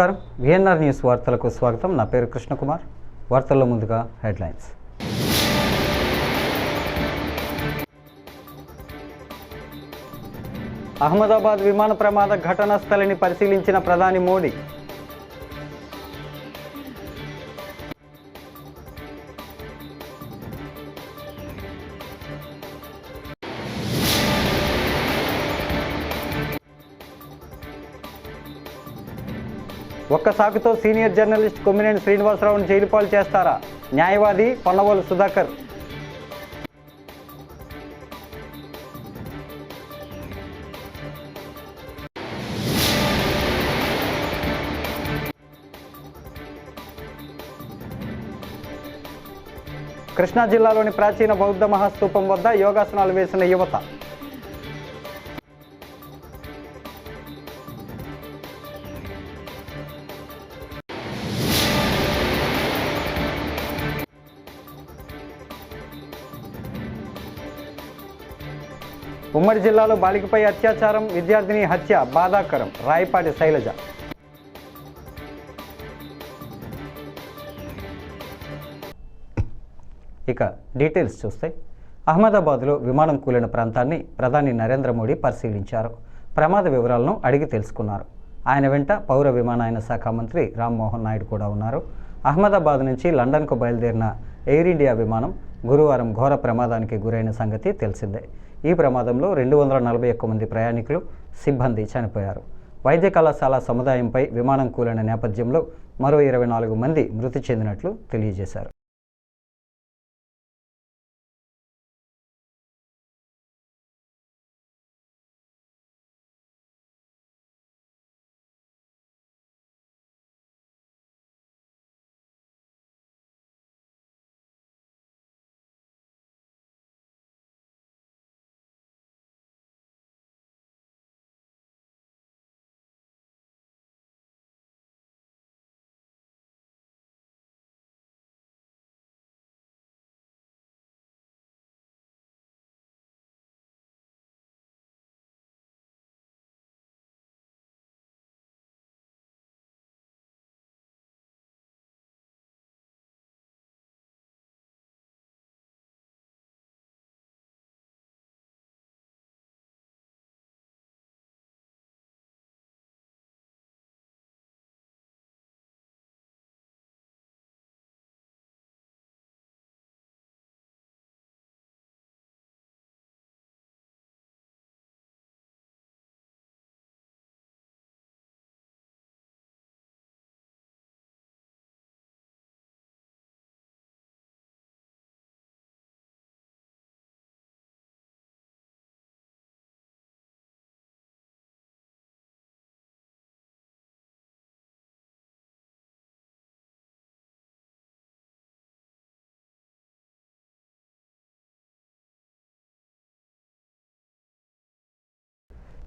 నమస్కారం. VNR news వార్తలకు స్వాగతం. నా పేరు కృష్ణకుమార్. వార్తల్లో ముందుగా హెడ్లైన్స్. అహ్మదాబాద్ విమాన ప్రమాద ఘటనా స్థలిని పరిశీలించిన ప్రధాని మోడీ. ఒక్క సాకుతో సీనియర్ జర్నలిస్ట్ కొమ్మినేని శ్రీనివాసరావును జైలుపాలు చేస్తారా? న్యాయవాది పొన్నవోలు సుధాకర్. కృష్ణా జిల్లాలోని ప్రాచీన బౌద్ధ మహాస్తూపం వద్ద యోగాసనాలు వేసిన యువత. ఉమ్మడి జిల్లాలో బాలికపై అత్యాచారం విద్యార్థిని హత్య బాధాకరం. రాయపాటి శైలజ. ఇక డీటెయిల్స్ చూస్తే అహ్మదాబాద్లో విమానం కూలిన ప్రాంతాన్ని ప్రధాని నరేంద్ర మోడీ పరిశీలించారు. ప్రమాద వివరాలను అడిగి తెలుసుకున్నారు. ఆయన వెంట పౌర విమానయాన శాఖ మంత్రి రామ్మోహన్ నాయుడు కూడా ఉన్నారు. అహ్మదాబాద్ నుంచి లండన్కు బయలుదేరిన ఎయిర్ ఇండియా విమానం గురువారం ఘోర ప్రమాదానికి గురైన సంగతి తెలిసిందే. ఈ ప్రమాదంలో రెండు వందల నలభై ఒక్క మంది ప్రయాణికులు సిబ్బంది చనిపోయారు. వైద్య కళాశాల సముదాయంపై విమానం కూలిన నేపథ్యంలో మరో ఇరవై నాలుగు మంది మృతి చెందినట్లు తెలియజేశారు.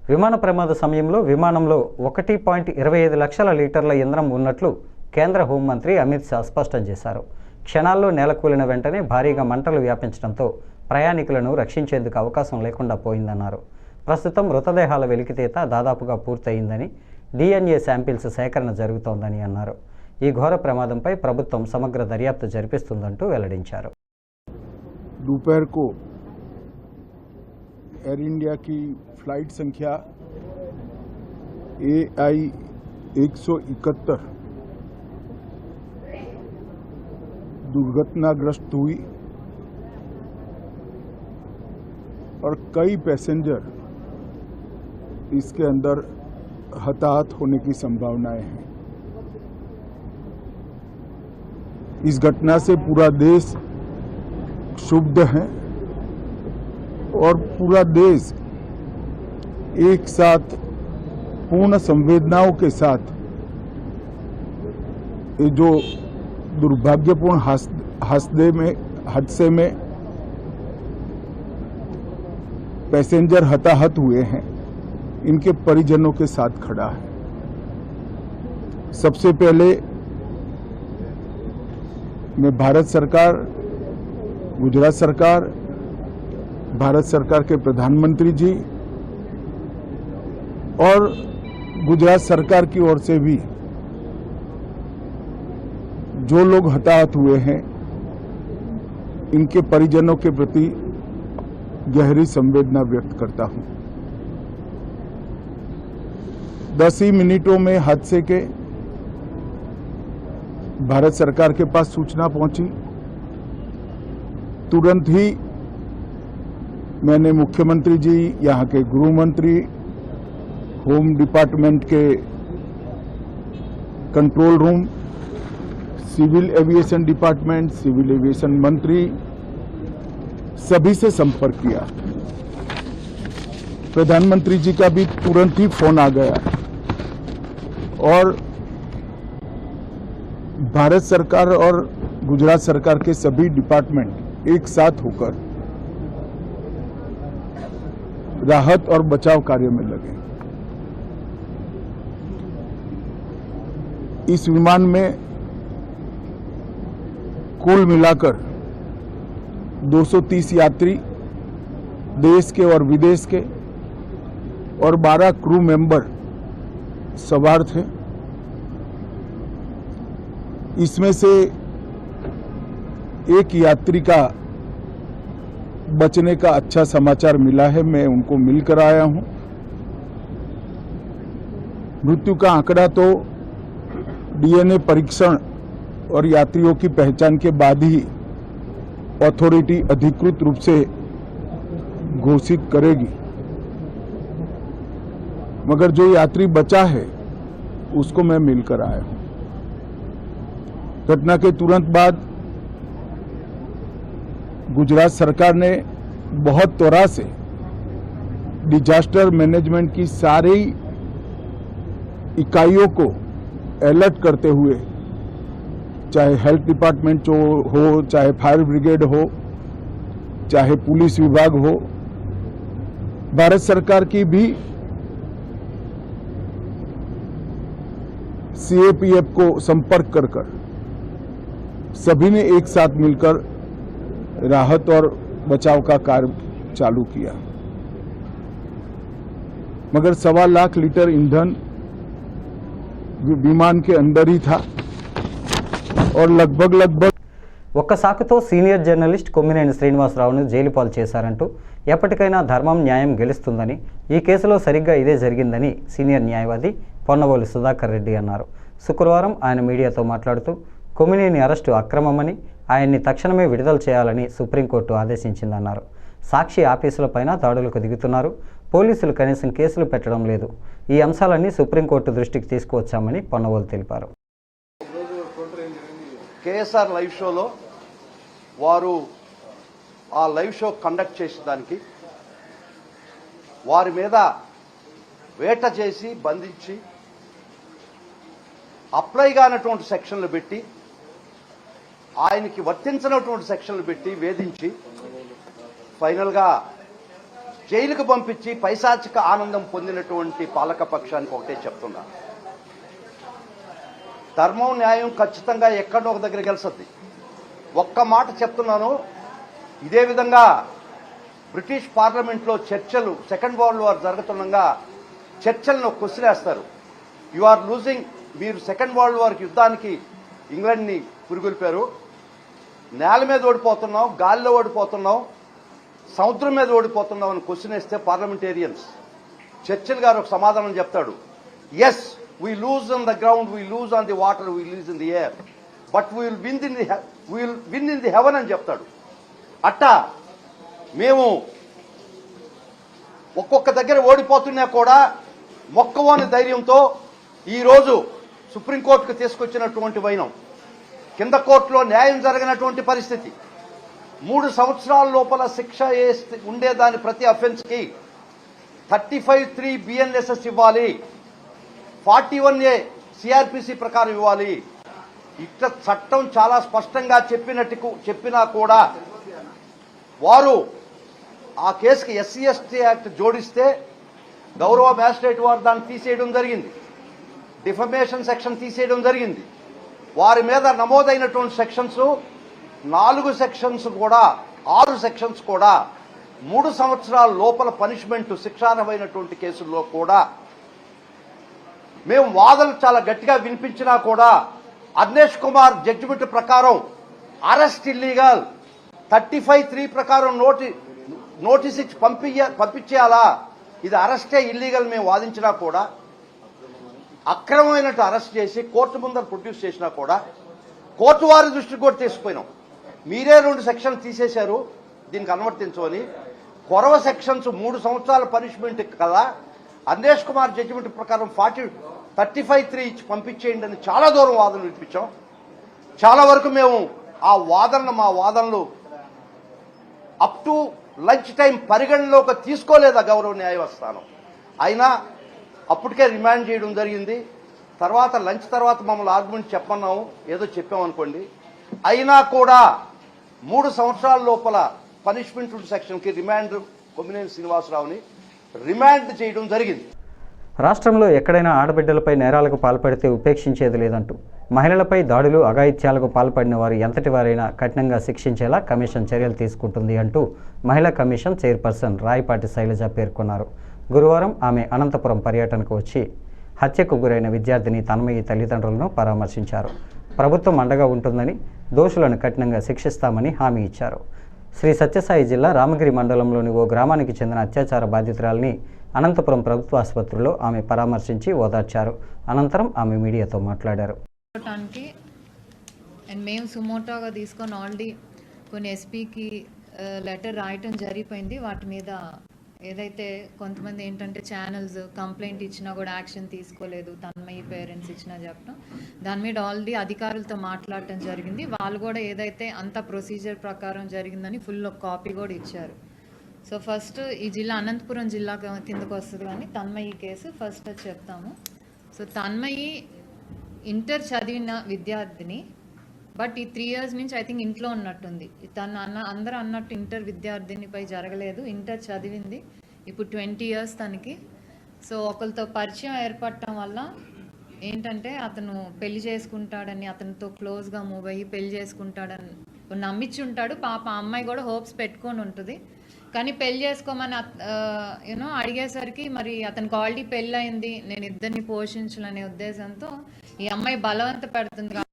విమాన ప్రమాద సమయంలో విమానంలో ఒకటి పాయింట్ ఇరవై ఐదు లక్షల లీటర్ల ఇంధనం ఉన్నట్లు కేంద్ర హోంమంత్రి అమిత్ షా స్పష్టం చేశారు క్షణాల్లో నేలకూలిన వెంటనే భారీగా మంటలు వ్యాపించడంతో ప్రయాణికులను రక్షించేందుకు అవకాశం లేకుండా పోయిందన్నారు ప్రస్తుతం మృతదేహాల వెలికితీత దాదాపుగా పూర్తయిందని డిఎన్ఏ శాంపిల్స్ సేకరణ జరుగుతోందని అన్నారు ఈ ఘోర ప్రమాదంపై ప్రభుత్వం సమగ్ర దర్యాప్తు జరిపిస్తుందంటూ వెల్లడించారు दोपहर को एयर इंडिया की फ़्लाइट संख्या ए आई एक सौ इकहत्तर दुर्घटनाग्रस्त हुई और कई पैसेंजर इसके अंदर हताहत होने की संभावनाएँ हैं। इस घटना से पूरा देश क्षुब्ध है और पूरा देश एक साथ पूर्ण संवेदनाओं के साथ ये जो दुर्भाग्यपूर्ण हादसे में हादसे में पैसेंजर हताहत हुए हैं, इनके परिजनों के साथ खड़ा है। सबसे पहले मैं भारत सरकार, गुजरात सरकार, भारत सरकार के प्रधानमंत्री जी और गुजरात सरकार की ओर से भी जो लोग हताहत हुए हैं, इनके परिजनों के प्रति गहरी संवेदना व्यक्त करता हूँ। दस ही मिनटों में हादसे के भारत सरकार के पास सूचना पहुँची। तुरंत ही मैंने मुख्यमंत्री जी, यहाँ के गृह मंत्री होम डिपार्टमेंट के control room, civil aviation department, civil aviation मंत्री, सभी से संपर्क किया। प्रधानमंत्री जी का भी तुरंत ही फ़ोन आ गया। और भारत सरकार और गुजरात सरकार के सभी डिपार्टमेंट एक साथ होकर राहत और बचाव कार्य में लगे। इस विमान में कुल मिलाकर 230 यात्री देश के और विदेश के और 12 क्रू मेंबर सवार थे। इसमें से एक यात्री का बचने का अच्छा समाचार मिला है, मैं उनको मिलकर आया हूँ। मृत्यु का आंकड़ा तो डीएनए परीक्षण और यात्रियों की पहचान के बाद ही अथॉरिटी अधिकृत रूप से घोषित करेगी। मगर जो यात्री बचा है, उसको मैं मिलकर आया हूँ। घटना के तुरंत बाद गुजरात सरकार ने बहुत त्वरा से डिजास्टर मैनेजमेंट की सारी इकाइयों को अलर्ट करते हुए, चाहे हेल्थ डिपार्टमेंट जो हो, चाहे फायर ब्रिगेड हो, चाहे पुलिस विभाग हो, भारत सरकार की भी सीएपीएफ को संपर्क कर कर सभी ने एक साथ मिलकर राहत और बचाव का कार्य चालू किया। मगर सवा लाख लीटर ईंधन वि- विमान के अंदर ही था और लगभग लगभग ఒక్క సాకుతో సీనియర్ జర్నలిస్ట్ కొమ్మినేని శ్రీనివాసరావును జైలు పాలు చేశారంటూ ఎప్పటికైనా ధర్మం న్యాయం గెలుస్తుందని ఈ కేసులో సరిగ్గా ఇదే జరిగిందని సీనియర్ న్యాయవాది పొన్నవోలు సుధాకర్ రెడ్డి అన్నారు శుక్రవారం ఆయన మీడియాతో మాట్లాడుతూ కొమ్మినేని అరెస్టు అక్రమమని ఆయన్ని తక్షణమే విడుదల చేయాలని సుప్రీంకోర్టు ఆదేశించిందన్నారు సాక్షి ఆఫీసులపైన దాడులకు దిగుతున్నారు పోలీసులు కనీసం కేసులు పెట్టడం లేదు ఈ అంశాలన్నీ సుప్రీంకోర్టు దృష్టికి తీసుకువచ్చామని పొన్నవోలు తెలిపారు. కేఎస్ఆర్ లైవ్ షోలో వారు ఆ లైవ్ షో కండక్ట్ చేసేదానికి వారి మీద వేట చేసి బంధించి అప్లై కానటువంటి సెక్షన్లు పెట్టి ఆయనకి వర్తించినటువంటి సెక్షన్లు పెట్టి వేధించి ఫైనల్గా జైలుకు పంపించి పైశాచిక ఆనందం పొందినటువంటి పాలక పక్షానికి ఒకటే చెప్తున్నా. ధర్మం న్యాయం ఖచ్చితంగా ఎక్కడో ఒక దగ్గర గెలుస్తుంది. ఒక్క మాట చెప్తున్నాను ఇదే విధంగా బ్రిటిష్ పార్లమెంట్లో చర్చలు సెకండ్ వరల్డ్ వార్ జరుగుతుండగా చర్చలను కొసిరేస్తారు. యు ఆర్ లూజింగ్ మీరు సెకండ్ వరల్డ్ వార్ యుద్ధానికి ఇంగ్లాండ్ని పురుగులిపారు. నేల మీద ఓడిపోతున్నాం గాలిలో ఓడిపోతున్నాం సముద్రం మీద ఓడిపోతున్నాం అని క్వశ్చన్ వేస్తే పార్లమెంటేరియన్స్. చర్చిల్ గారు ఒక సమాధానం చెప్తాడు. Yes we lose on the ground we lose on the water we lose in the air but we will win in the will win in the heaven అని చెప్తాడు. అట్టా మేము ఒక్కొక్క దగ్గర ఓడిపోతున్నా కూడా మొక్కవోని ధైర్యంతో ఈరోజు సుప్రీంకోర్టుకు తీసుకొచ్చినటువంటి వైనం. కింద కోర్టులో న్యాయం జరగనటువంటి పరిస్థితి. మూడు సంవత్సరాల లోపల శిక్ష వేస్తే ఉండేదాని ప్రతి అఫెన్స్కి థర్టీ ఫైవ్ త్రీ బిఎన్ఎస్ఎస్ ఇవ్వాలి. ఫార్టీ వన్ ఏ సిఆర్పిసి ప్రకారం ఇవ్వాలి. ఇట్లా చట్టం చాలా స్పష్టంగా చెప్పినట్టు చెప్పినా కూడా వారు ఆ కేసుకి ఎస్సీ ఎస్టీ యాక్ట్ జోడిస్తే గౌరవ మ్యాజిస్ట్రేట్ వారు దాన్ని తీసేయడం జరిగింది. డిఫమేషన్ సెక్షన్ తీసేయడం జరిగింది. వారి మీద నమోదైనటువంటి సెక్షన్స్ నాలుగు సెక్షన్స్ కూడా ఆరు సెక్షన్స్ కూడా మూడు సంవత్సరాల లోపల పనిష్మెంట్ శిక్షార్హమైనటువంటి కేసుల్లో కూడా మేము వాదనలు చాలా గట్టిగా వినిపించినా కూడా అర్నేష్ కుమార్ జడ్జిమెంట్ ప్రకారం arrest illegal thirty five three ప్రకారం నోటి నోటీస్ ఇచ్చి పంపించ పంపించేయాలా? ఇది అరెస్టే ఇల్లీగల్ మేము వాదించినా కూడా అక్రమమైనట్టు అరెస్ట్ చేసి కోర్టు ముందర ప్రొడ్యూస్ చేసినా కూడా కోర్టు వారి దృష్టికి కూడా తీసుకుపోయినాం. మీరే రెండు సెక్షన్స్ తీసేశారు దీనికి అనువర్తించమని. కొరవ సెక్షన్స్ మూడు సంవత్సరాల పనిష్మెంట్ కదా. అందేష్ కుమార్ జడ్జిమెంట్ ప్రకారం ఫార్టీ థర్టీ ఫైవ్ త్రీ ఇచ్చి పంపించేయండి అని చాలా దూరం వాదనలు వినిపించాం. చాలా వరకు మేము ఆ వాదనలు మా వాదనలు అప్ టు లంచ్ టైం పరిగణలోకి తీసుకోలేదు ఆ గౌరవ న్యాయస్థానం. అయినా అప్పటికే రిమాండ్ చేయడం జరిగింది. తర్వాత లంచ్ తర్వాత మమ్మల్ని ఆర్గ్యుమెంట్ చెప్పన్నాము ఏదో చెప్పామనుకోండి. అయినా కూడా మూడు సంవత్సరాల లోపల పనిష్మెంట్ సెక్షన్కి రిమాండ్ కొమ్మినేని శ్రీనివాసరావుని రిమాండ్ చేయడం జరిగింది. రాష్ట్రంలో ఎక్కడైనా ఆడబిడ్డలపై నేరాలకు పాల్పడితే ఉపేక్షించేది లేదంటూ మహిళలపై దాడులు అఘాయిత్యాలకు పాల్పడిన వారు ఎంతటి వారైనా కఠినంగా శిక్షించేలా కమిషన్ చర్యలు తీసుకుంటుంది అంటూ మహిళా కమిషన్ చైర్పర్సన్ రాయపాటి శైలజ పేర్కొన్నారు. గురువారం ఆమె అనంతపురం పర్యటనకు వచ్చి హత్యకు గురైన విద్యార్థిని తన్మయి తల్లిదండ్రులను పరామర్శించారు. ప్రభుత్వం అండగా ఉంటుందని దోషులను కఠినంగా శిక్షిస్తామని హామీ ఇచ్చారు. శ్రీ సత్యసాయి జిల్లా రామగిరి మండలంలోని ఓ గ్రామానికి చెందిన అత్యాచార బాధితురాల్ని అనంతపురం ప్రభుత్వ ఆసుపత్రిలో ఆమె పరామర్శించి ఓదార్చారు. అనంతరం ఆమె మీడియాతో మాట్లాడారు. అండ్ మేము సుమోటోగా తీసుకొని ఆల్రెడీ కొన్ని ఎస్పీకి లెటర్ రాయటం జరిగిపోయింది. వాటి మీద ఏదైతే కొంతమంది ఏంటంటే ఛానల్స్ కంప్లైంట్ ఇచ్చినా కూడా యాక్షన్ తీసుకోలేదు తన్మయి పేరెంట్స్ ఇచ్చినా చెప్పడం దాని మీద ఆల్రెడీ అధికారులతో మాట్లాడటం జరిగింది. వాళ్ళు కూడా ఏదైతే అంత ప్రొసీజర్ ప్రకారం జరిగిందని ఫుల్ కాపీ కూడా ఇచ్చారు. సో ఫస్ట్ ఈ జిల్లా అనంతపురం జిల్లా కిందకు వస్తుంది కానీ తన్మయి కేసు ఫస్ట్ అది చెప్తాము. సో తన్మయి ఇంటర్ చదివిన విద్యార్థిని బట్ ఈ త్రీ ఇయర్స్ నుంచి ఐ థింక్ ఇంట్లో ఉన్నట్టుంది. తను అన్న అందరూ అన్నట్టు ఇంటర్ విద్యార్థినిపై జరగలేదు. ఇంటర్ చదివింది. ఇప్పుడు ట్వంటీ ఇయర్స్ తనకి. సో ఒకరితో పరిచయం ఏర్పడటం వల్ల ఏంటంటే అతను పెళ్ళి చేసుకుంటాడని అతనితో క్లోజ్గా మూవ్ అయ్యి పెళ్ళి చేసుకుంటాడని నమ్మించి ఉంటాడు. పాప ఆ అమ్మాయి కూడా హోప్స్ పెట్టుకొని ఉంటుంది. కానీ పెళ్ళి చేసుకోమని యూనో అడిగేసరికి మరి అతనికి ఆల్రెడీ పెళ్ళి అయింది నేను ఇద్దరిని పోషించాలనే ఉద్దేశంతో ఈ అమ్మాయి బలవంత పెడుతుంది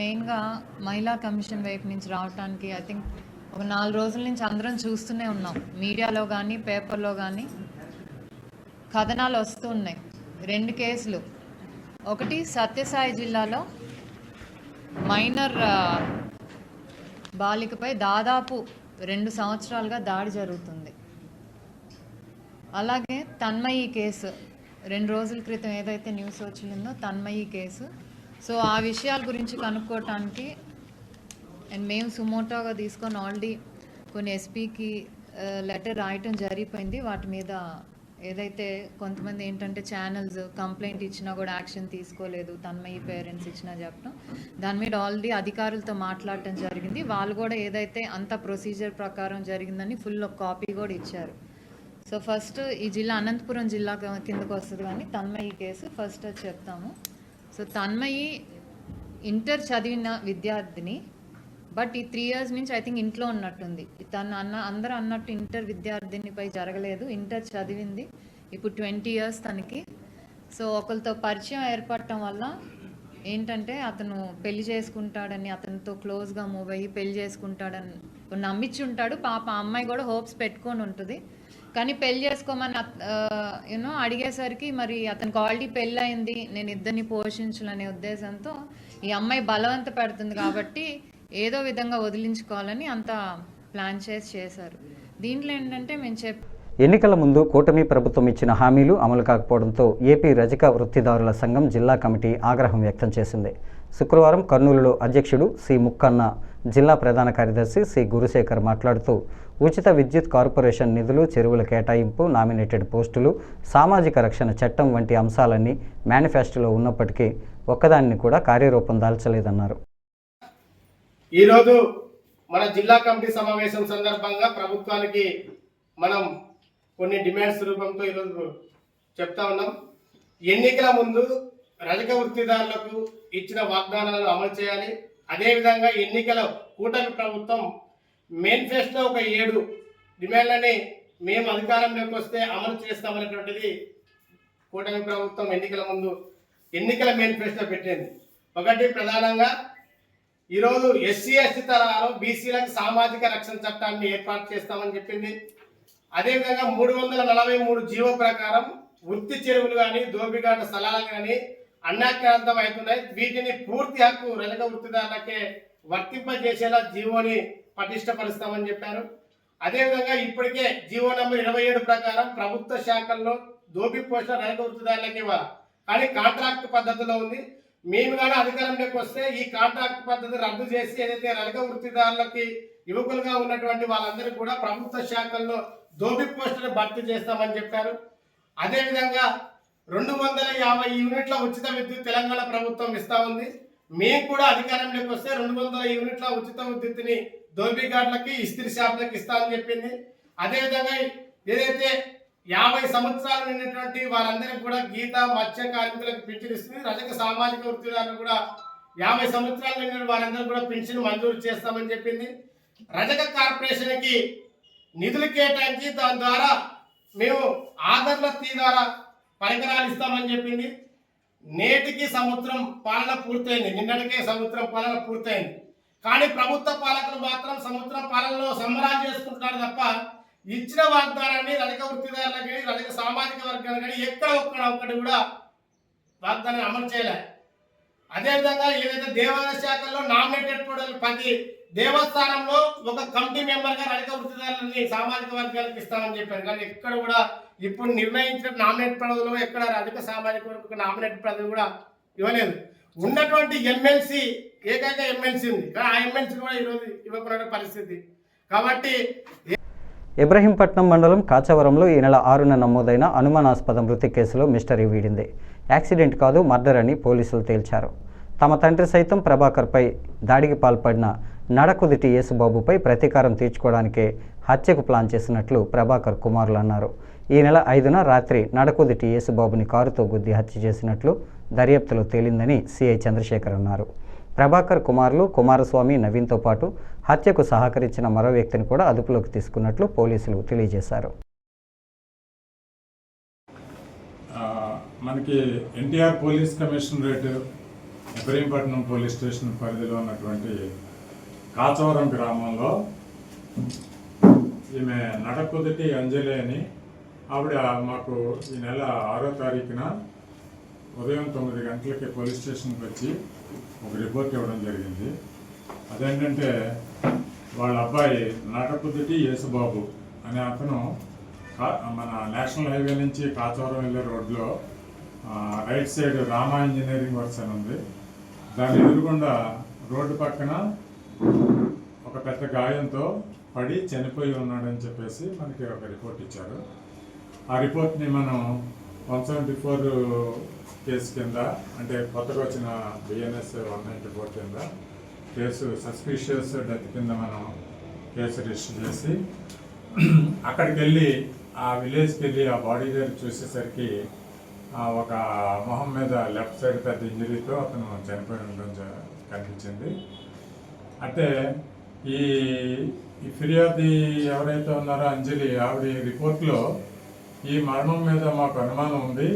మెయిన్గా మహిళా కమిషన్ వైపు నుంచి రావడానికి ఐ థింక్ ఒక నాలుగు రోజుల నుంచి అందరం చూస్తూనే ఉన్నాం. మీడియాలో కానీ పేపర్లో కానీ కథనాలు వస్తూ ఉన్నాయి. రెండు కేసులు. ఒకటి సత్యసాయి జిల్లాలో మైనర్ బాలికపై దాదాపు రెండు సంవత్సరాలుగా దాడి జరుగుతుంది. అలాగే తన్మయి కేసు. రెండు రోజుల క్రితం ఏదైతే న్యూస్ వచ్చిందో తన్మయి కేసు. సో ఆ విషయాల గురించి కనుక్కోవటానికి అండ్ మేము సుమోటోగా తీసుకొని ఆల్రెడీ కొన్ని ఎస్పీకి లెటర్ రాయటం జరిగిపోయింది. వాటి మీద ఏదైతే కొంతమంది ఏంటంటే ఛానల్స్ కంప్లైంట్ ఇచ్చినా కూడా యాక్షన్ తీసుకోలేదు తన్మయ్య పేరెంట్స్ ఇచ్చినా చెప్పడం దాని మీద ఆల్రెడీ అధికారులతో మాట్లాడటం జరిగింది. వాళ్ళు కూడా ఏదైతే అంత ప్రొసీజర్ ప్రకారం జరిగిందని ఫుల్ కాపీ కూడా ఇచ్చారు. సో ఫస్ట్ ఈ జిల్లా అనంతపురం జిల్లా కిందకు వస్తుంది కానీ తన్మయ్య కేసు ఫస్ట్ అది చెప్తాము. సో తన్మయి ఇంటర్ చదివిన విద్యార్థిని బట్ ఈ త్రీ ఇయర్స్ నుంచి ఐ థింక్ ఇంట్లో ఉన్నట్టుంది తను అన్న అందరూ అన్నట్టు ఇంటర్ విద్యార్థినిపై జరగలేదు ఇంటర్ చదివింది ఇప్పుడు ట్వంటీ ఇయర్స్ తనకి సో ఒకరితో పరిచయం ఏర్పడటం వల్ల ఏంటంటే అతను పెళ్ళి చేసుకుంటాడని అతనితో క్లోజ్గా మూవ్ అయ్యి పెళ్ళి చేసుకుంటాడని నమ్మించి ఉంటాడు పాప అమ్మాయి కూడా హోప్స్ పెట్టుకొని ఉంటుంది కానీ పెళ్ళి చేసుకోమని యూనో అడిగేసరికి మరి అతనికి ఆల్రెడీ పెళ్ళి అయింది నేను ఇద్దరిని పోషించాలనే ఉద్దేశంతో ఈ అమ్మాయి బలవంత పెడుతుంది కాబట్టి ఏదో విధంగా వదిలించుకోవాలని అంత ప్లాన్ చేసి చేశారు. దీంట్లో ఏంటంటే మేము చెప్ ఎన్నికల ముందు కూటమి ప్రభుత్వం ఇచ్చిన హామీలు అమలు కాకపోవడంతో ఏపీ రజక వృత్తిదారుల సంఘం జిల్లా కమిటీ ఆగ్రహం వ్యక్తం చేసింది. శుక్రవారం కర్నూలులో అధ్యక్షుడు సి ముక్కన్న జిల్లా ప్రధాన కార్యదర్శి సి గురుశేఖర్ మాట్లాడుతూ ఉచిత విద్యుత్ కార్పొరేషన్ నిధులు చెరువుల కేటాయింపు నామినేటెడ్ పోస్టులు సామాజిక రక్షణ చట్టం వంటి అంశాలన్నీ మేనిఫెస్టోలో ఉన్నప్పటికీ ఒక్కదాన్ని కూడా కార్యరూపం దాల్చలేదన్నారు. ఈరోజు మన జిల్లా కమిటీ సమావేశం సందర్భంగా ప్రభుత్వానికి మనం కొన్ని డిమాండ్స్ రూపంతో ఈరోజు చెప్తా ఉన్నాం. ఎన్నికల ముందు రజక వృత్తిదారులకు ఇచ్చిన వాగ్దానాలను అమలు చేయాలి. అదేవిధంగా ఎన్నికల కూటమి ప్రభుత్వం మేనిఫెస్టో ఒక ఏడు డిమాండ్లని మేము అధికారంలోకి వస్తే అమలు చేస్తామనేటువంటిది కూటమి ప్రభుత్వం ఎన్నికల ముందు ఎన్నికల మేనిఫెస్టో పెట్టింది. ఒకటి ప్రధానంగా ఈరోజు ఎస్సీ ఎస్టీ తరహాలో బీసీలకు సామాజిక రక్షణ చట్టాన్ని ఏర్పాటు చేస్తామని చెప్పింది. అదేవిధంగా మూడు వందల నలభై మూడు జీవో ప్రకారం వృత్తి చెరువులు కానీ దోబిఘాట స్థలాలు కానీ అన్యాక్రాంతం అవుతున్నాయి. వీటిని పూర్తి హక్కు రజక వృత్తిదారులకే వర్తింపజేసేలా జీవోని పటిష్టపరుస్తామని చెప్పారు. అదేవిధంగా ఇప్పటికే జీవో నంబర్ ఇరవై ఏడు ప్రకారం ప్రభుత్వ శాఖల్లో దోపి పోషణ రైతు వృత్తిదారులకి ఇవ్వాలి. కానీ కాంట్రాక్ట్ పద్ధతిలో ఉంది. మేము కానీ అధికారంలోకి వస్తే ఈ కాంట్రాక్ట్ పద్ధతి రద్దు చేసి ఏదైతే రజక వృత్తిదారులకి యువకులుగా ఉన్నటువంటి వాళ్ళందరూ కూడా ప్రభుత్వ శాఖల్లో దోపి పోస్టులు భర్తీ చేస్తామని చెప్పారు. అదేవిధంగా రెండు వందల యాభై యూనిట్ల ఉచిత విద్యుత్ తెలంగాణ ప్రభుత్వం ఇస్తా ఉంది. మేము కూడా అధికారంలోకి వస్తే రెండు వందల యూనిట్ల ఉచిత విద్యుత్ని దోబిగాడ్లకి ఇస్త్రీ షాపులకి ఇస్తామని చెప్పింది. అదేవిధంగా ఏదైతే యాభై సంవత్సరాలు నిన్నటువంటి వారందరికీ కూడా గీత మత్స్య కార్మికులకు పింఛన్ ఇస్తుంది. రజక సామాజిక వృత్తిదారులు కూడా యాభై సంవత్సరాలు నిన్న వారందరూ కూడా పింఛన్ మంజూరు చేస్తామని చెప్పింది. రజక కార్పొరేషన్కి నిధులు కేటాయించి దాని ద్వారా మేము ఆధార్ల తీ ద్వారా పరికరాలు ఇస్తామని చెప్పింది. నేటికి సంవత్సరం పాలన పూర్తయింది. నిన్నటికే సంవత్సరం పాలన పూర్తయింది. కానీ ప్రభుత్వ పాలకులు మాత్రం సముద్ర పాలనలో సంబరాలు చేసుకుంటున్నారు తప్ప ఇచ్చిన వాగ్దానాన్ని రజక వృత్తిదారులకు కానీ రజక సామాజిక వర్గాలు కానీ ఎక్కడ ఒక్కడ ఒక్కటి కూడా వాగ్దానాన్ని అమలు చేయలే. అదేవిధంగా ఏదైతే దేవాలయ శాఖల్లో నామినేటెడ్ పదవులు పది దేవస్థానంలో ఒక కమిటీ మెంబర్గా రజక వృత్తిదారులని సామాజిక వర్గాలకు ఇస్తామని చెప్పారు. కానీ ఎక్కడ కూడా ఇప్పుడు నిర్ణయించిన నామినేట్ పదవులు ఎక్కడ రజక సామాజిక వర్గ నామినేట్ పదవి కూడా ఇవ్వలేదు. ఉన్నటువంటి ఎమ్మెల్సీ ఏకైక ఎమ్మెల్సీ ఉంది. కానీ ఆ ఎమ్మెల్సీ కూడా ఈరోజు ఇవ్వకున్న పరిస్థితి. కాబట్టి ఇబ్రహీంపట్నం మండలం కాచవరంలో ఈ నెల ఆరున నమోదైన అనుమానాస్పద మృతి కేసులో మిస్టరీ వీడింది. యాక్సిడెంట్ కాదు మర్డర్ అని పోలీసులు తేల్చారు. తమ తండ్రి సైతం ప్రభాకర్పై దాడికి పాల్పడిన నడకుదిటి యేసుబాబుపై ప్రతీకారం తీర్చుకోవడానికే హత్యకు ప్లాన్ చేసినట్లు ప్రభాకర్ కుమారులు అన్నారు. ఈ నెల ఐదున రాత్రి నడకుదిటి యేసుబాబుని కారుతో గుద్ది హత్య చేసినట్లు దర్యాప్తులో తేలిందని సిఐ చంద్రశేఖర్ అన్నారు. ప్రభాకర్ కుమారులు కుమారస్వామి నవీన్తో పాటు హత్యకు సహకరించిన మరో వ్యక్తిని కూడా అదుపులోకి తీసుకున్నట్లు పోలీసులు తెలియజేశారు. మనకి NTR police commissionerate Ibrahimpatnam police station పరిధిలో ఉన్నటువంటి కాచవరం గ్రామంలో ఈమె నడకుదటి అంజలి అని ఆవిడ మాకు ఈ నెల ఆరో తారీఖున ఉదయం తొమ్మిది గంటలకి పోలీస్ స్టేషన్కి వచ్చి ఒక రిపోర్ట్ ఇవ్వడం జరిగింది. అదేంటంటే వాళ్ళ అబ్బాయి నటకుదుటి యేసుబాబు అనే అతను కా- మన నేషనల్ హైవే నుంచి కాచవరం వెళ్ళే రోడ్లో right side Rama engineering works అని ఉంది. దాని ఎదురుగుండా రోడ్డు పక్కన ఒక పెద్ద గాయంతో పడి చనిపోయి ఉన్నాడని చెప్పేసి మనకి ఒక రిపోర్ట్ ఇచ్చారు. ఆ రిపోర్ట్ని మనం వన్ సెవెంటీ ఫోర్ కేసు కింద అంటే కొత్తగా వచ్చిన బిఎన్ఎస్ వన్ నైంటీ ఫోర్ కింద కేసు సస్పీషియస్ డెత్ కింద మనం కేసు రిజిస్టర్ చేసి అక్కడికి వెళ్ళి ఆ విలేజ్కి వెళ్ళి ఆ బాడీ దగ్గర చూసేసరికి ఆ ఒక మొహం మీద లెఫ్ట్ సైడ్ పెద్ద ఇంజరీతో అతను చనిపోయి ఉండడం కనిపించింది. అంటే ఈ ఈ ఫిర్యాదు ఎవరైతే ఉన్నారో అంజలి ఆవిడ రిపోర్ట్లో ఈ మరణం మీద మాకు అనుమానం ఉంది.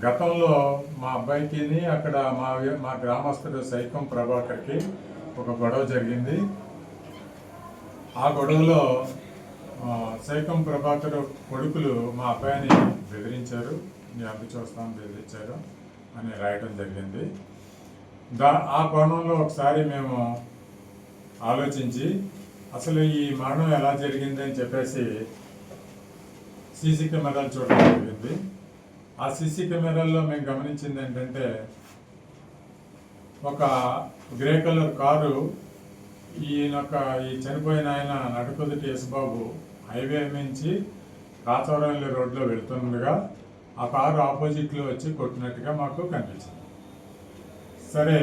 గతంలో మా అబ్బాయికి అక్కడ మా మా గ్రామస్తుడు సైకం ప్రభాకర్కి ఒక గొడవ జరిగింది. ఆ గొడవలో సైకం ప్రభాకర్ కొడుకులు మా అబ్బాయిని బెదిరించారు. మీ అబ్బాయి చూస్తాం బెదిరించారు అని రాయటం జరిగింది. దా ఆ కోణంలో ఒకసారి మేము ఆలోచించి అసలు ఈ మరణం ఎలా జరిగింది అని చెప్పేసి సీసీ కెమెరాలు చూడడం జరిగింది. ఆ సీసీ కెమెరాల్లో మేము గమనించింది ఏంటంటే ఒక గ్రే కలర్ కారు ఈయనొక ఈ చనిపోయిన ఆయన నడుకుదుటి యేసుబాబు హైవే నుంచి కాచవరంలో రోడ్లో వెళ్తుండగా ఆ కారు ఆపోజిట్లో వచ్చి కొట్టినట్టుగా మాకు కనిపించింది. సరే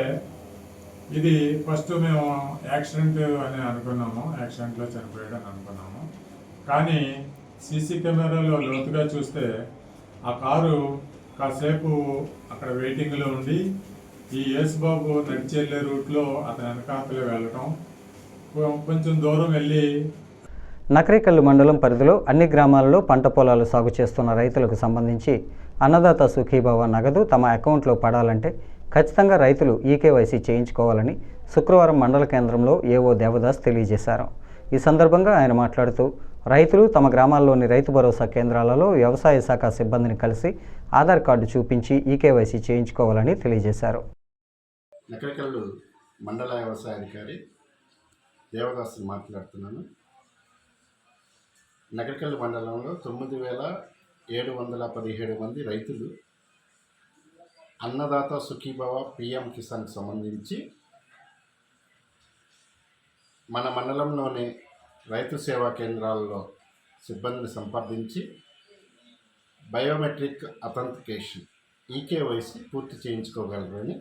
ఇది ఫస్ట్ మేము యాక్సిడెంట్ అని అనుకున్నాము యాక్సిడెంట్లో చనిపోయాడు అని అనుకున్నాము. కానీ సీసీ కెమెరాలో లోతుగా చూస్తే ఆ కారు కాసేపు అక్కడ వెయిటింగ్లో ఉండి ఈ యేసుబాబు నడిచి రూట్లో అతని వెనకాతలే వెళ్ళటం. కొంచెం దూరం వెళ్ళి నకరేకల్లు మండలం పరిధిలో అన్ని గ్రామాలలో పంట పొలాలు సాగు చేస్తున్న రైతులకు సంబంధించి అన్నదాత సుఖీభావ నగదు తమ అకౌంట్లో పడాలంటే ఖచ్చితంగా రైతులు ఈకేవైసీ చేయించుకోవాలని శుక్రవారం మండల కేంద్రంలో ఏవో దేవదాస్ తెలియజేశారు. ఈ సందర్భంగా ఆయన మాట్లాడుతూ రైతులు తమ గ్రామాల్లోని రైతు భరోసా కేంద్రాలలో వ్యవసాయ శాఖ సిబ్బందిని కలిసి ఆధార్ కార్డు చూపించి ఈకేవైసీ చేయించుకోవాలని తెలియజేశారు. నకరికల్లు మండల వ్యవసాయ అధికారి దేవదాసు మాట్లాడుతున్నాను. నకరికల్లు మండలంలో తొమ్మిది వేల ఏడు వందల పదిహేడు మంది రైతులు అన్నదాత సుఖీభవ పిఎం కిసాన్కి సంబంధించి మన మండలంలోని రైతు సేవా కేంద్రాల్లో సిబ్బందిని సంప్రదించి బయోమెట్రిక్ అథెంటికేషన్ ఈకేవైసీ పూర్తి చేయించుకోగలరని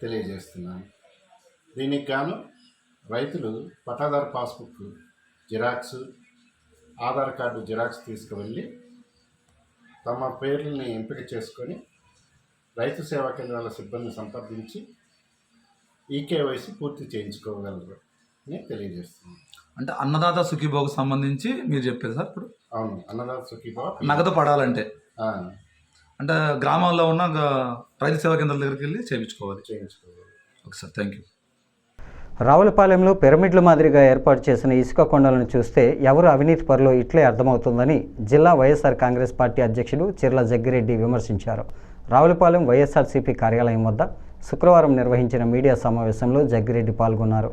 తెలియజేస్తున్నాను. దీనికి గాను రైతులు పట్టాదారు passbook xerox Aadhaar card xerox తీసుకువెళ్ళి తమ పేర్లని ఎంపిక చేసుకొని రైతు సేవా కేంద్రాల సిబ్బందిని సంప్రదించి ఈకేవైసీ పూర్తి చేయించుకోగలరు అని తెలియజేస్తున్నాను. అంటే అన్నదాత సుఖీభోగ్ సంబంధించి మీరు చెప్పారు సార్ ఇప్పుడు. అవును అన్నదాత నగదు పడాలంటే. అంటే గ్రామాల్లో ఉన్న రైతు సేవా కేంద్రాల దగ్గరికి వెళ్ళి చేయించుకోవాలి. చేయించుకోగలరు ఓకే సార్ థ్యాంక్ యూ. రావులపాలెంలో పిరమిడ్ల మాదిరిగా ఏర్పాటు చేసిన ఇసుక కొండలను చూస్తే ఎవరు అవినీతి పరులో ఇట్లే అర్థమవుతుందని జిల్లా వైఎస్ఆర్ కాంగ్రెస్ పార్టీ అధ్యక్షుడు చిర్ల జగ్గిరెడ్డి విమర్శించారు. రావులపాలెం వైఎస్ఆర్సీపీ కార్యాలయం వద్ద శుక్రవారం నిర్వహించిన మీడియా సమావేశంలో జగ్గిరెడ్డి పాల్గొన్నారు.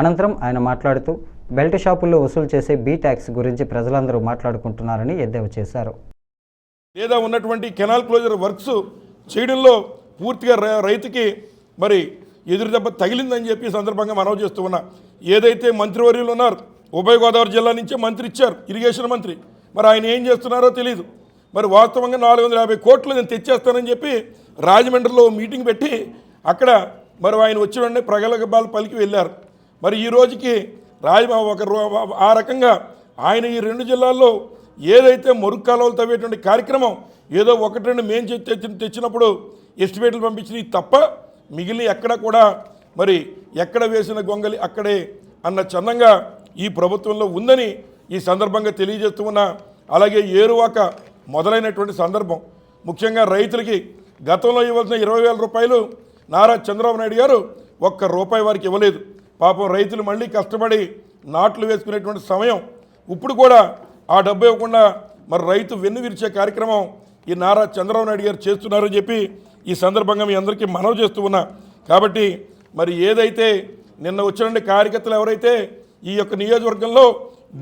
అనంతరం ఆయన మాట్లాడుతూ బెల్ట్ షాపుల్లో వసూలు చేసే బీ ట్యాక్స్ గురించి ప్రజలందరూ మాట్లాడుకుంటున్నారని ఎద్దేవా చేశారు. లేదా ఉన్నటువంటి కెనాల్ క్లోజర్ వర్క్స్ చేయడంలో పూర్తిగా రై- రైతుకి మరి ఎదురు దెబ్బ తగిలిందని చెప్పి సందర్భంగా మనవి చేస్తూ ఉన్నా. ఏదైతే మంత్రివర్యులు ఉన్నారు ఉభయ గోదావరి జిల్లా నుంచే మంత్రి ఇచ్చారు ఇరిగేషన్ మంత్రి. మరి ఆయన ఏం చేస్తున్నారో తెలియదు మరి వాస్తవంగా నాలుగు వందల యాభై కోట్లు నేను తెచ్చేస్తానని చెప్పి రాజమండ్రిలో మీటింగ్ పెట్టి అక్కడ మరి ఆయన వచ్చిన వెంటనే ప్రగలబాలు పలికి వెళ్ళారు. మరి ఈ రోజుకి రాజ ఒక ఆ రకంగా ఆయన ఈ రెండు జిల్లాల్లో ఏదైతే మురుగు కాలువలు తవ్వేటువంటి కార్యక్రమం ఏదో ఒకటి రెండు మేం తెచ్చి తెచ్చినప్పుడు ఎస్టిమేట్లు పంపించినవి తప్ప మిగిలిన ఎక్కడ కూడా మరి ఎక్కడ వేసిన గొంగలి అక్కడే అన్న చందంగా ఈ ప్రభుత్వంలో ఉందని ఈ సందర్భంగా తెలియజేస్తూ ఉన్నా. అలాగే ఏరువాక మొదలైనటువంటి సందర్భం. ముఖ్యంగా రైతులకి గతంలో ఇవ్వాల్సిన ఇరవై వేల రూపాయలు నారా చంద్రబాబు నాయుడు గారు ఒక్క రూపాయి వారికి ఇవ్వలేదు. పాపం రైతులు మళ్ళీ కష్టపడి నాట్లు వేసుకునేటువంటి సమయం ఇప్పుడు కూడా ఆ డబ్బు ఇవ్వకుండా మరి రైతు వెన్ను విరిచే కార్యక్రమం ఈ నారా చంద్రబాబు నాయుడు గారు చేస్తున్నారని చెప్పి ఈ సందర్భంగా మీ అందరికీ మనవి చేస్తూ ఉన్నా. కాబట్టి మరి ఏదైతే నిన్న వచ్చిన కార్యకర్తలు ఎవరైతే ఈ యొక్క నియోజకవర్గంలో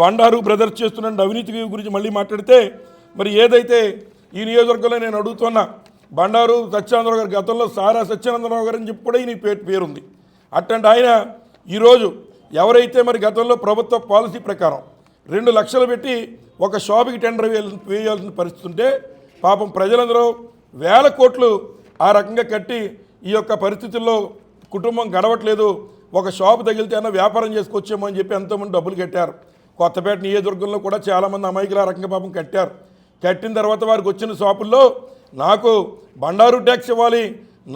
బండారు బ్రదర్స్ చేస్తున్న అవినీతి గురించి మళ్ళీ మాట్లాడితే మరి ఏదైతే ఈ నియోజకవర్గంలో నేను అడుగుతున్నా బండారు సత్యానందరావు గారు గతంలో సారా సత్యానందరావు గారు అని చెప్పి కూడా ఈ పేరుంది. అట్లాంటి ఆయన ఈరోజు ఎవరైతే మరి గతంలో ప్రభుత్వ పాలసీ ప్రకారం రెండు లక్షలు పెట్టి ఒక షాపుకి టెండర్ వేయాల్సిన వేయాల్సిన పరిస్థితి ఉంటే పాపం ప్రజలందరూ వేల కోట్లు ఆ రకంగా కట్టి ఈ యొక్క పరిస్థితుల్లో కుటుంబం గడవట్లేదు. ఒక షాపు తగిలితే అయినా వ్యాపారం చేసుకొచ్చేమో అని చెప్పి ఎంతోమంది డబ్బులు కట్టారు. కొత్తపేట నియోజకవర్గంలో కూడా చాలామంది అమాయకులు ఆ రకంగా పాపం కట్టారు. కట్టిన తర్వాత వారికి వచ్చిన షాపుల్లో నాకు బండారు ట్యాక్స్ ఇవ్వాలి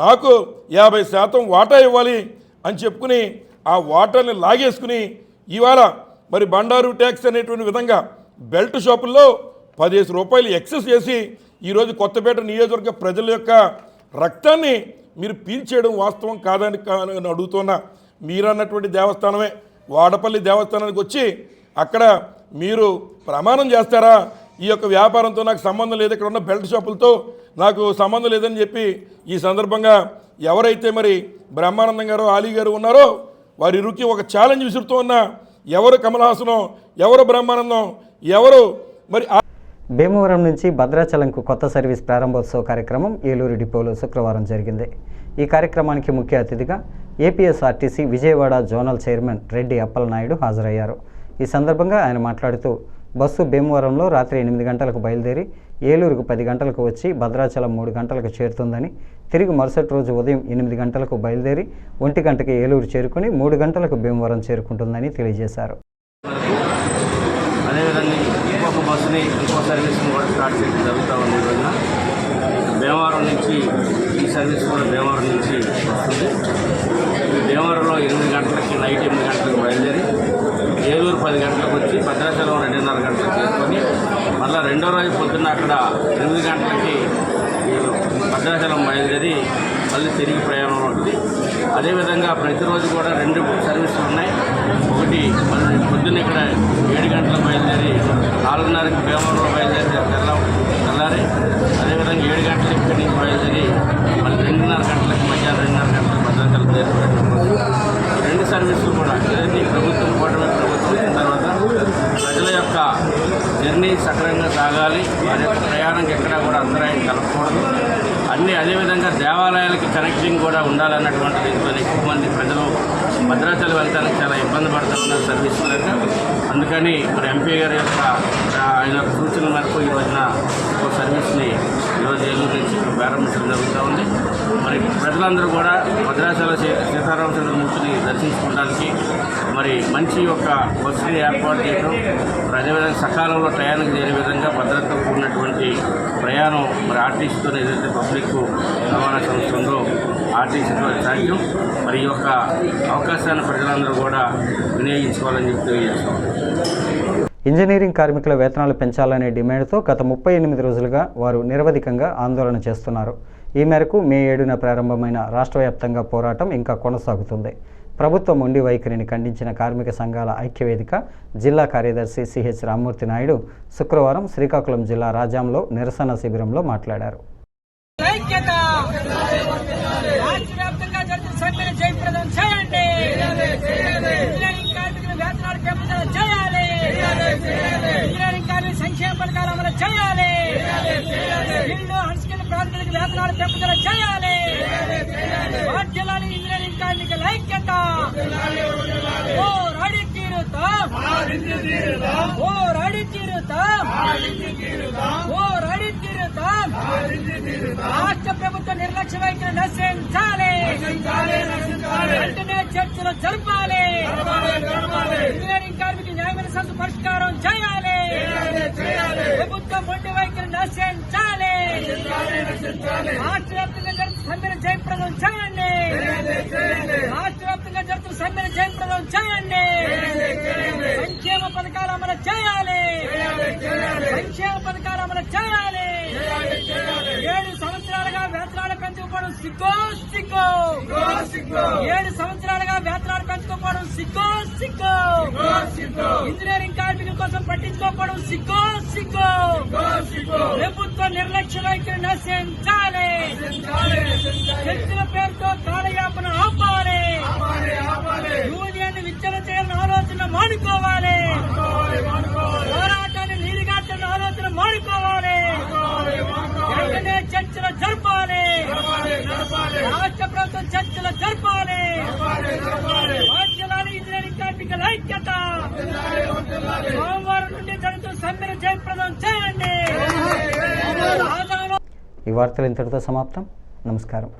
నాకు యాభై శాతం వాటా ఇవ్వాలి అని చెప్పుకుని ఆ వాటర్ని లాగేసుకుని ఇవాళ మరి బండారు ట్యాక్స్ అనేటువంటి విధంగా బెల్ట్ షాపుల్లో పదిహేను రూపాయలు ఎక్సెస్ చేసి ఈరోజు కొత్తపేట నియోజకవర్గ ప్రజల యొక్క రక్తాన్ని మీరు పీల్చేయడం వాస్తవం కాదని కా- అడుగుతున్న అడుగుతున్నా. మీరన్నటువంటి దేవస్థానమే. వాడపల్లి దేవస్థానానికి వచ్చి అక్కడ మీరు ప్రమాణం చేస్తారా? ఈ యొక్క వ్యాపారంతో నాకు సంబంధం లేదు. ఇక్కడ ఉన్న బెల్ట్ షాపులతో నాకు సంబంధం లేదని చెప్పి ఈ సందర్భంగా ఎవరైతే మరి బ్రహ్మానందం గారు ఆలీ గారు ఉన్నారో వారిరుకి ఒక ఛాలెంజ్ విసురుతూ ఉన్నా ఎవరు కమలహాసనం ఎవరు బ్రహ్మానందం ఎవరు మరి భీమవరం నుంచి భద్రాచలంకు కొత్త సర్వీస్ ప్రారంభోత్సవ కార్యక్రమం ఏలూరు డిపోలో శుక్రవారం జరిగింది. ఈ కార్యక్రమానికి ముఖ్య అతిథిగా APSRTC Vijayawada zonal chairman Reddy Appalanaidu హాజరయ్యారు. ఈ సందర్భంగా ఆయన మాట్లాడుతూ బస్సు భీమవరంలో రాత్రి ఎనిమిది గంటలకు బయలుదేరి ఏలూరుకు పది గంటలకు వచ్చి భద్రాచలం మూడు గంటలకు చేరుతుందని తిరిగి మరుసటి రోజు ఉదయం ఎనిమిది గంటలకు బయలుదేరి ఒంటి గంటకి ఏలూరు చేరుకుని మూడు గంటలకు భీమవరం చేరుకుంటుందని తెలియజేశారు. అదేవిధంగా ఇంకొక బస్సుని ఇంకో సర్వీస్ని కూడా స్టార్ట్ చేయడం జరుగుతూ ఉంది ఈ భీమవరం నుంచి ఈ సర్వీస్ కూడా భీమవరం నుంచి వస్తుంది. భీమవరంలో ఎనిమిది గంటలకి నైట్ ఎనిమిది గంటలకు బయలుదేరి ఏలూరు పది గంటలకు వచ్చి భద్రాచలం రెండున్నర గంటలకు చేసుకొని మళ్ళీ రెండో రోజు పొద్దున్న అక్కడ ఎనిమిది గంటలకి భద్రాచలం బయలుదేరి మళ్ళీ తిరిగి ప్రయాణం ఉంటుంది. అదేవిధంగా ప్రతిరోజు కూడా రెండు సర్వీసులు ఉన్నాయి. ఒకటి మళ్ళీ పొద్దున్న ఇక్కడ ఏడు గంటలకు బయలుదేరి నాలుగున్నరకి భీమవరంలో బయలుదేరి తెల్ల తెల్లారి అదేవిధంగా ఏడు గంటలకు ఇక్కడి నుంచి బయలుదేరి మళ్ళీ రెండున్నర గంటలకు మధ్యాహ్నం రెండున్నర గంటలకు భద్రాచలం చేరుకుంటాం రెండు సర్వీసులు కూడా ఏదైతే ప్రభుత్వం కూటమి ప్రభుత్వం తర్వాత ప్రజల యొక్క జర్నీ సక్రమంగా సాగాలి. వారి యొక్క ప్రయాణంకి ఎక్కడా కూడా అంతరాయం కలగకూడదు అన్ని అదేవిధంగా దేవాలయాలకి కనెక్టింగ్ కూడా ఉండాలన్నటువంటి ఎక్కువ మంది ప్రజలు భద్రాచలం వెళ్ళడానికి చాలా ఇబ్బంది పడుతున్నారు సర్వీస్ లేక. అందుకని మరి ఎంపీ గారి యొక్క ఆయన సూచన మేరకు ఈ రోజున ఒక సర్వీస్ని ఈరోజు ఏలూరు నుంచి ప్రారంభించడం జరుగుతూ ఉంది. మరి ప్రజలందరూ కూడా భద్రాచల సీ- సీతారామచంద్రమూర్తిని దర్శించుకోవడానికి మరి మంచి ఒక బస్సుని ఏర్పాటు చేయడం అదేవిధంగా సకాలంలో టయానికి చేరే విధంగా భద్రతతో కూడినటువంటి ప్రయాణం మరి ఆర్టీసీతో ఏదైతే పబ్లిక్ రవాణా సంస్థ ఉందో ఆర్టీసీతో సాధ్యం. మరి ఈ యొక్క అవకాశాన్ని ప్రజలందరూ కూడా వినియోగించుకోవాలని చెప్పి తెలియజేస్తాం ఇంజనీరింగ్ కార్మికుల వేతనాలు పెంచాలనే డిమాండ్తో గత ముప్పై ఎనిమిది రోజులుగా వారు నిరవధికంగా ఆందోళన చేస్తున్నారు. ఈ మేరకు మే ఏడున ప్రారంభమైన రాష్ట్ర వ్యాప్తంగా పోరాటం ఇంకా కొనసాగుతుంది. ప్రభుత్వం మొండి వైఖరిని ఖండించిన కార్మిక సంఘాల ఐక్యవేదిక జిల్లా కార్యదర్శి సిహెచ్ రామ్మూర్తి నాయుడు శుక్రవారం శ్రీకాకుళం జిల్లా రాజాంలో నిరసన శిబిరంలో మాట్లాడారు. వేతనాలు పెంపుదల చేయాలి! సంక్షేమ పథకాలు అమలు చేయాలి! వేతనాలు పెంపుదల చేయాలి! ఇంజనీరింగ్ కార్మికుల ఐక్యత. ఓ రాడి తీరుతాం ఓ రాడి తీరుతాం ఓ రాడి తీరుతాం రాష్ట్ర ప్రభుత్వ నిర్లక్ష్య వైఖరి నశించాలి. వెంటనే చర్చలు జరపాలి. ఇంజనీరింగ్ కార్మిక న్యాయమైన సంస్థ పరిష్కారం చేయాలి. ప్రభుత్వం మొండి వైఖరి నశించాలి. రాష్ట్ర వ్యాప్తంగా సమ్మెను జయప్రదం చేయండి. రాష్ట్ర వ్యాప్తంగా జరుగుతున్న సమ్మెను జయప్రదం చేయండి. సంక్షేమ పథకాలు అమలు చేయాలి. సంక్షేమ పథకాలు అమలు చేయాలి. ఏడు సంవత్సరాలుగా వేతనాలు పెంచుకోవడం సిగ్గో సిగ్గో. ఏడు సంవత్సరాలుగా వేతనాలు పెంచుకోవడం సిగ్గో సిగ్గో. ఇంజనీరింగ్ పట్టించుకోకపోవడం సిగ్గో సిగ్గో. ప్రభుత్వ నిర్లక్ష్య వైఖరి నశించాలి. చర్చల పేరుతో కాలయాపన ఆపాలి. యూనియన్ విచ్ఛన చేయాలని ఆలోచన మానుకోవాలి. పోరాటాన్ని నీరుగార్చిన ఆలోచన మానుకోవాలి. వెంటనే చర్చలు జరపాలి. రాష్ట్ర ప్రభుత్వం చర్చలు జరపాలి. ఇంజనీరింగ్ కార్మికుల ఐక్యత. సోమవారం నుండి దళిత సమ్మె జయప్రదం చేయండి. ఈ వార్తలు ఇంతటితో సమాప్తం. నమస్కారం.